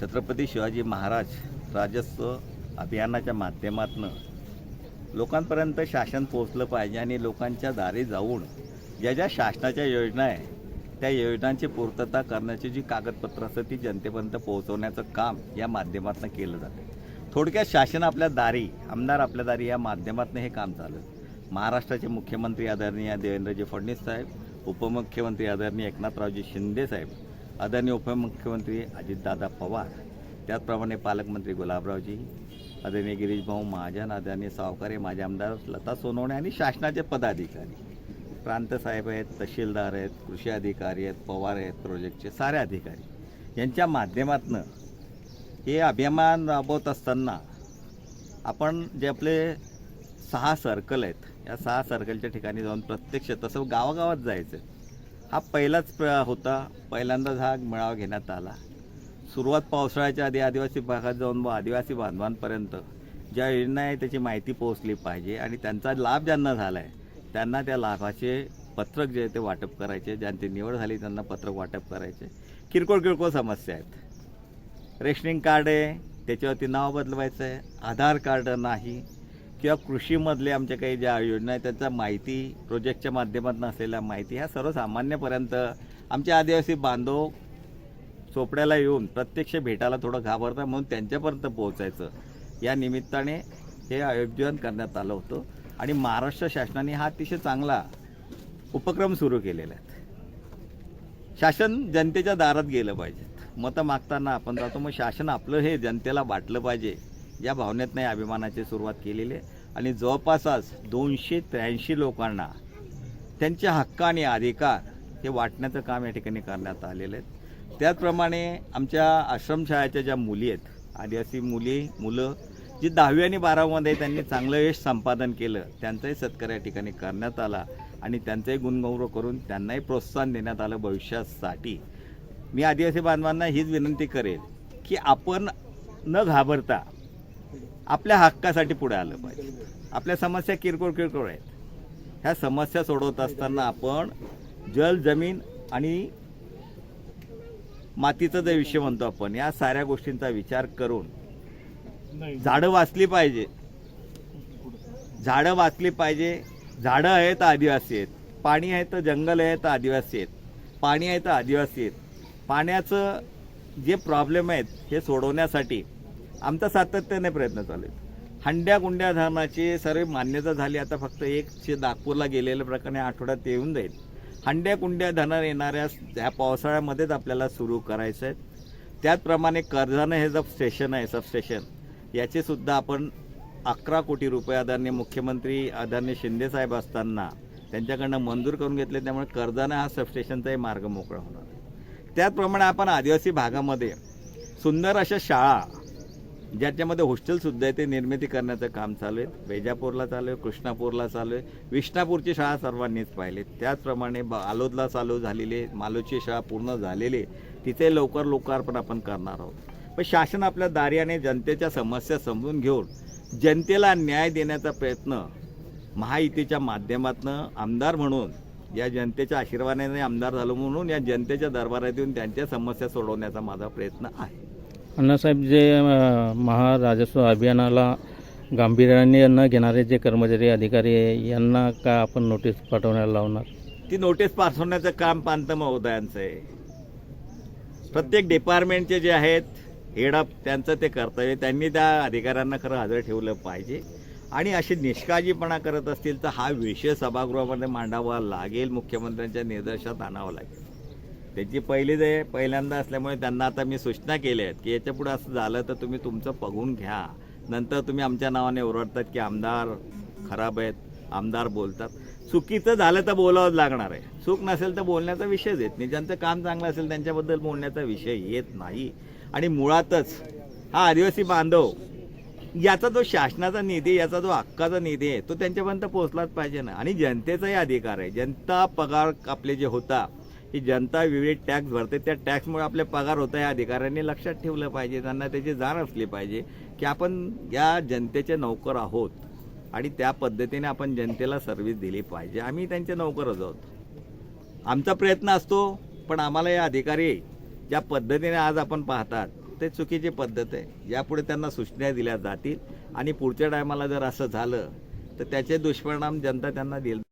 छत्रपती शिवाजी महाराज राजस्व अभियानाच्या माध्यमातून लोकांपर्यंत शासन पोचलं पाहिजे आणि लोकांच्या दारी जाऊन ज्या ज्या शासनाच्या योजना आहे त्या योजनांची पूर्तता करण्याची जी कागदपत्रं असतात ती जनतेपर्यंत पोहोचवण्याचं काम या माध्यमातून केलं जातं. थोडक्यात शासन आपल्या दारी आमदार आपल्या दारी या माध्यमातून हे काम चालू महाराष्ट्राचे मुख्यमंत्री आदरणीय देवेंद्रजी फडणवीस साहेब उपमुख्यमंत्री आदरणीय एकनाथरावजी शिंदे साहेब आदरणीय उपमुख्यमंत्री अजितदादा पवार त्याचप्रमाणे पालकमंत्री गुलाबरावजी आदरणीय गिरीशभाऊ महाजन आदरणीय सावकारे माझे आमदार लता सोनवणे आणि शासनाचे पदाधिकारी. प्रांतसाहेब आहेत तहसीलदार आहेत कृषी अधिकारी आहेत पवार आहेत प्रोजेक्टचे सारे अधिकारी. यांच्या माध्यमातून हे अभियान राबवत असताना आपण जे आपले सहा सर्कल आहेत या सहा सर्कलच्या ठिकाणी जाऊन प्रत्यक्ष तसं गावागावात जायचं. हा पहिलाच होता. पहिल्यांदाच हा मेळावा घेण्यात आला. सुरुवात पावसाळ्याच्या आधी आदिवासी भागात जाऊन व आदिवासी बांधवांपर्यंत ज्या योजना आहे त्याची माहिती पोहोचली पाहिजे आणि त्यांचा लाभ ज्यांना झाला आहे त्यांना त्या लाभाचे पत्रक जे आहे ते वाटप करायचे. ज्यांची निवड झाली त्यांना पत्रक वाटप करायचे. किरकोळ किरकोळ समस्या आहेत. रेशनिंग कार्ड आहे त्याच्यावरती नाव बदलवायचं आहे. आधार कार्ड नाही किंवा कृषीमधले आमच्या काही ज्या योजना आहेत त्यांचा माहिती प्रोजेक्टच्या माध्यमातून असलेल्या माहिती ह्या सर्वसामान्यपर्यंत आमचे आदिवासी बांधव चोपड्याला येऊन प्रत्यक्ष भेटायला थोडं घाबरतात म्हणून त्यांच्यापर्यंत पोहोचायचं. या निमित्ताने हे आयोजन करण्यात आलं होतं. आणि महाराष्ट्र शासनाने हा अतिशय चांगला उपक्रम सुरू केलेला आहे. शासन जनतेच्या दारात गेलं पाहिजे. मतं मागताना आपण जातो मग शासन आपलं हे जनतेला वाटलं पाहिजे. या भावनेतनं अभिमानाची सुरुवात केलेली आहे. आणि जवळपास आज दोनशे त्र्याऐंशी लोकांना त्यांचे हक्क आणि अधिकार हे वाटण्याचं काम या ठिकाणी करण्यात आलेलं आहे. त्याचप्रमाणे आमच्या आश्रमशाळेच्या ज्या मुली आहेत आदिवासी मुली मुलं जी दहावी आणि बारावीमध्ये त्यांनी चांगलं यश संपादन केलं त्यांचाही सत्कार या ठिकाणी करण्यात आला आणि त्यांचाही गुणगौरव करून त्यांनाही प्रोत्साहन देण्यात आलं भविष्यासाठी. मी आदिवासी बांधवांना हीच विनंती करेल की आपण न घाबरता आपल्या हक्कासाठी पुढे आलं पाहिजे. आपल्या समस्या किरकोळ किरकोळ आहेत. ह्या समस्या सोडवत असताना आपण जल जमीन आणि मातीचा जो विषय म्हणतो आपण या साऱ्या गोष्टींचा विचार करून झाडं वाचली पाहिजे. झाडं वाचली पाहिजे. झाडं आहेत तर आदिवासी आहेत. पाणी आहे तर जंगल आहे तर आदिवासी आहेत. पाणी आहे तर आदिवासी आहेत. पाण्याचं जे प्रॉब्लेम आहेत हे सोडवण्यासाठी आमचा सातत्याने प्रयत्न चालू आहेत हंड्या गुंड्या धरणाची सर्व मान्यता झाली आता फक्त एक जे नागपूरला गेलेल्या प्रकारे आठवड्यात येऊन जाईल. हंड्या कुंड्या धरण येणाऱ्या ह्या पावसाळ्यामध्येच आपल्याला सुरू करायचं आहे त्याचप्रमाणे कर्जानं हे जे स्टेशन आहे सबस्टेशन याचेसुद्धा आपण अकरा कोटी रुपये आदरणीय मुख्यमंत्री आदरणीय शिंदेसाहेब असताना त्यांच्याकडनं मंजूर करून घेतले त्यामुळे कर्जानं हा सबस्टेशनचाही मार्ग मोकळा होणार. आहे त्याचप्रमाणे आपण आदिवासी भागामध्ये सुंदर अशा शाळा ज्याच्यामध्ये हॉस्टेलसुद्धा आहे ते निर्मिती करण्याचं काम चालू आहे. वेजापूरला चालू आहे कृष्णापूरला चालू आहे. विष्णापूरची शाळा सर्वांनीच पाहिली. त्याचप्रमाणे ब आलोदला चालू झालेली आहे मालोची शाळा पूर्ण झालेली आहे तिथे लवकर लोकार्पण आपण करणार आहोत. पण शासन आपल्या दार्याने जनतेच्या समस्या समजून घेऊन जनतेला न्याय देण्याचा प्रयत्न महायुतीच्या माध्यमातून आमदार म्हणून या जनतेच्या आशीर्वादाने आमदार झालो म्हणून या जनतेच्या दरबारात येऊन त्यांच्या समस्या सोडवण्याचा माझा प्रयत्न आहे. अण्णासाहेब जे महाराजस्व अभियानाला गांभीर्याने न घेणारे जे कर्मचारी अधिकारी आहे यांना का आपण नोटीस पाठवण्याला लावणार? ती नोटीस पाठवण्याचं काम पांत महोदयांचं आहे. प्रत्येक डिपार्टमेंटचे जे आहेत हेड अप त्यांचं ते कर्तव्य त्यांनी त्या अधिकाऱ्यांना खरं हजर ठेवलं पाहिजे. आणि अशी निष्काळजीपणा करत असतील तर हा विषय सभागृहामध्ये मांडावा लागेल मुख्यमंत्र्यांच्या निदर्शनात आणावा लागेल. त्याची पहिली जे पहिल्यांदा असल्यामुळे त्यांना आता मी सूचना केल्या आहेत की याच्यापुढे असं झालं तर तुम्ही तुमचं बघून घ्या. नंतर तुम्ही आमच्या नावाने ओरडतात की आमदार खराब आहेत आमदार बोलतात. चुकीचं झालं तर बोलावंच लागणार आहे. चूक नसेल तर बोलण्याचा विषयच येत नाही. ज्यांचं काम चांगलं असेल त्यांच्याबद्दल बोलण्याचा विषय येत नाही. आणि मुळातच हा आदिवासी बांधव याचा जो शासनाचा निधी याचा जो हक्काचा निधी आहे तो त्यांच्यापर्यंत पोहोचलाच पाहिजे ना. आणि जनतेचाही अधिकार आहे. जनता पगार आपले जे होता ही जनता विविध टॅक्स भरते. त्या टॅक्समुळे आपले पगार होतं या अधिकाऱ्यांनी लक्षात ठेवलं पाहिजे. त्यांना त्याची जाण असली पाहिजे की आपण या जनतेचे नौकर आहोत आणि त्या पद्धतीने आपण जनतेला सर्व्हिस दिली पाहिजे. आम्ही त्यांचे नौकरच आहोत. आमचा प्रयत्न असतो पण आम्हाला या अधिकारी ज्या पद्धतीने आज आपण पाहतात ते चुकीची पद्धत आहे. यापुढे त्यांना सूचना दिल्या जातील आणि पुढच्या टायमाला जर असं झालं तर त्याचे दुष्परिणाम जनता त्यांना दिल